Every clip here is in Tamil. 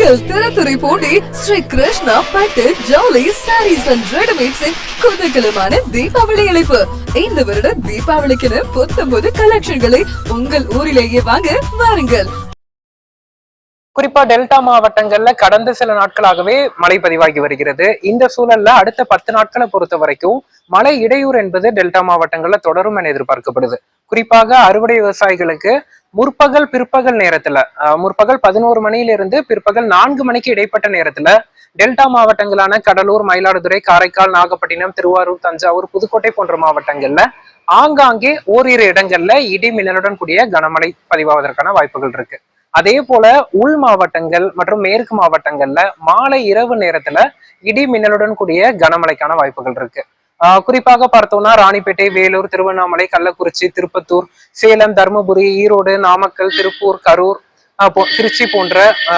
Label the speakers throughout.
Speaker 1: உங்கள் திறத்துறை போட்டி ஸ்ரீ கிருஷ்ணா பட்டு ஜவுளி சாரீஸ் அண்ட் ரெடிமேட்ஸின் குதகலமான தீபாவளி அழைப்பு இந்த வருட தீபாவளிக்கென புத்தம்போது கலெக்ஷன்களை உங்கள் ஊரிலேயே வாங்க வாருங்கள்.
Speaker 2: குறிப்பா டெல்டா மாவட்டங்கள்ல கடந்த சில நாட்களாகவே மழை பதிவாகி வருகிறது. இந்த சூழல்ல அடுத்த பத்து நாட்களை பொறுத்த வரைக்கும் மழை இடையூறு என்பது டெல்டா மாவட்டங்கள்ல தொடரும் என எதிர்பார்க்கப்படுது. குறிப்பாக அறுவடை விவசாயிகளுக்கு முற்பகல் பிற்பகல் நேரத்துல அஹ், முற்பகல் பதினோரு மணியிலிருந்து பிற்பகல் நான்கு மணிக்கு இடைப்பட்ட நேரத்துல டெல்டா மாவட்டங்களான கடலூர் மயிலாடுதுறை காரைக்கால் நாகப்பட்டினம் திருவாரூர் தஞ்சாவூர் புதுக்கோட்டை போன்ற மாவட்டங்கள்ல ஆங்காங்கே ஓரிரு இடங்கள்ல இடி மின்னலுடன் கூடிய கனமழை பதிவாவதற்கான வாய்ப்புகள் இருக்கு. அதே போல உள் மாவட்டங்கள் மற்றும் மேற்கு மாவட்டங்கள்ல மாலை இரவு நேரத்துல இடி மின்னலுடன் கூடிய கனமழைக்கான வாய்ப்புகள் இருக்கு. குறிப்பாக பார்த்தோம்னா ராணிப்பேட்டை வேலூர் திருவண்ணாமலை கள்ளக்குறிச்சி திருப்பத்தூர் சேலம் தருமபுரி ஈரோடு நாமக்கல் திருப்பூர் கரூர் திருச்சி போன்ற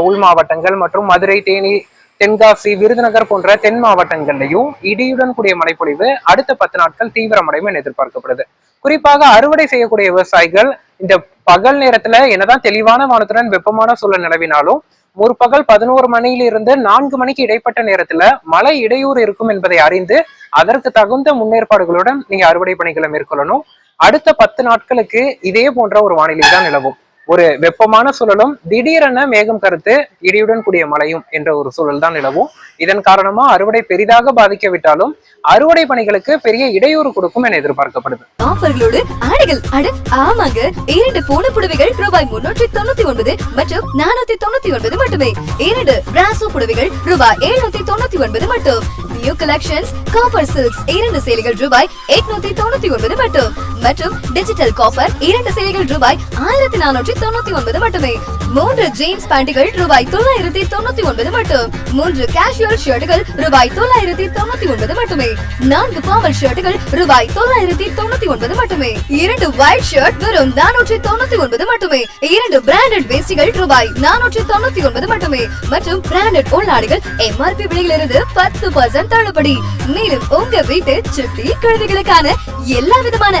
Speaker 2: உள் மாவட்டங்கள் மற்றும் மதுரை தேனி தென்காசி விருதுநகர் போன்ற தென் மாவட்டங்கள்லையும் இடியுடன் கூடிய மழைப்பொழிவு அடுத்த பத்து நாட்கள் தீவிரமடையும் என எதிர்பார்க்கப்படுது. குறிப்பாக அறுவடை செய்யக்கூடிய விவசாயிகள் இந்த பகல் நேரத்துல என்னதான் தெளிவான வானத்துடன் வெப்பமான சூழல் நிலவினாலும் முற்பகல் பதினோரு மணியிலிருந்து நான்கு மணிக்கு இடைப்பட்ட நேரத்துல மழை இடையூறு இருக்கும் என்பதை அறிந்து அதற்கு தகுந்த முன்னேற்பாடுகளுடன் நீங்க அறுவடை பணிகளை மேற்கொள்ளணும். அடுத்த பத்து நாட்களுக்கு இதே போன்ற ஒரு வானிலை தான் நிலவும். ஒரு வெப்பமான சூழலும் திடீரென மேகம் கருத்து இடியுடன் கூடிய மழையும் என்ற ஒரு சூழல் தான் நிலவும். இதன் காரணமா அறுவடை பெரிதாக பாதிக்கவிட்டாலும் அறுவடை பணிகளுக்கு பெரிய இடையூறு கொடுக்கும் என எதிர்பார்க்கப்படுது.
Speaker 1: ஆஃபர்களோடு ஆடைகள் அட ஆமாங்க. இரண்டு போன புடவைகள் ரூபாய் முன்னூற்றி தொண்ணூத்தி ஒன்பது மற்றும் நானூத்தி தொண்ணூத்தி ஒன்பது மட்டுமே. இரண்டு பிராசோ புடவைகள் ரூபாய் எழுநூத்தி தொண்ணூத்தி ஒன்பது மட்டும். நியூ கலெக்ஷன்ஸ் காப்பர் சில்க்ஸ் இரண்டு சேலைகள் ரூபாய் எட்நூத்தி தொண்ணூத்தி ஒன்பது மட்டும். மற்றும் டிஜிட்டல் காப்பர் இரண்டு சேவைகள் ரூபாய் ஆயிரத்தி நானூற்றி தொண்ணூத்தி ஒன்பது மட்டுமே. மூன்று ஜீன்ஸ் பேண்டுகள் ரூபாய் தொள்ளாயிரத்தி தொண்ணூத்தி ஒன்பது மட்டும். மூன்று கேஷுவல் ஷர்ட்டுகள் ரூபாய் தொள்ளாயிரத்தி தொண்ணூத்தி ஒன்பது மட்டுமே. நான்கு ஃபார்மல் ஷர்ட்டுகள் ரூபாய் தொள்ளாயிரத்தி தொண்ணூத்தி ஒன்பது மட்டுமே. இரண்டு ஒயிட் ஷர்ட் வெறும் நானூற்றி தொண்ணூத்தி ஒன்பது மட்டுமே. இரண்டு பிராண்டட் வேஸ்டிகள் ரூபாய் நானூற்றி தொண்ணூத்தி ஒன்பது மட்டுமே. மற்றும் பிராண்டட் உள்நாடுகள் எம்ஆர்பி விலையிலிருந்து பத்து பர்சன்ட் தள்ளுபடி. மேலும் உங்க வீட்டு சுட்டி குழந்தைகளுக்கான எல்லா விதமான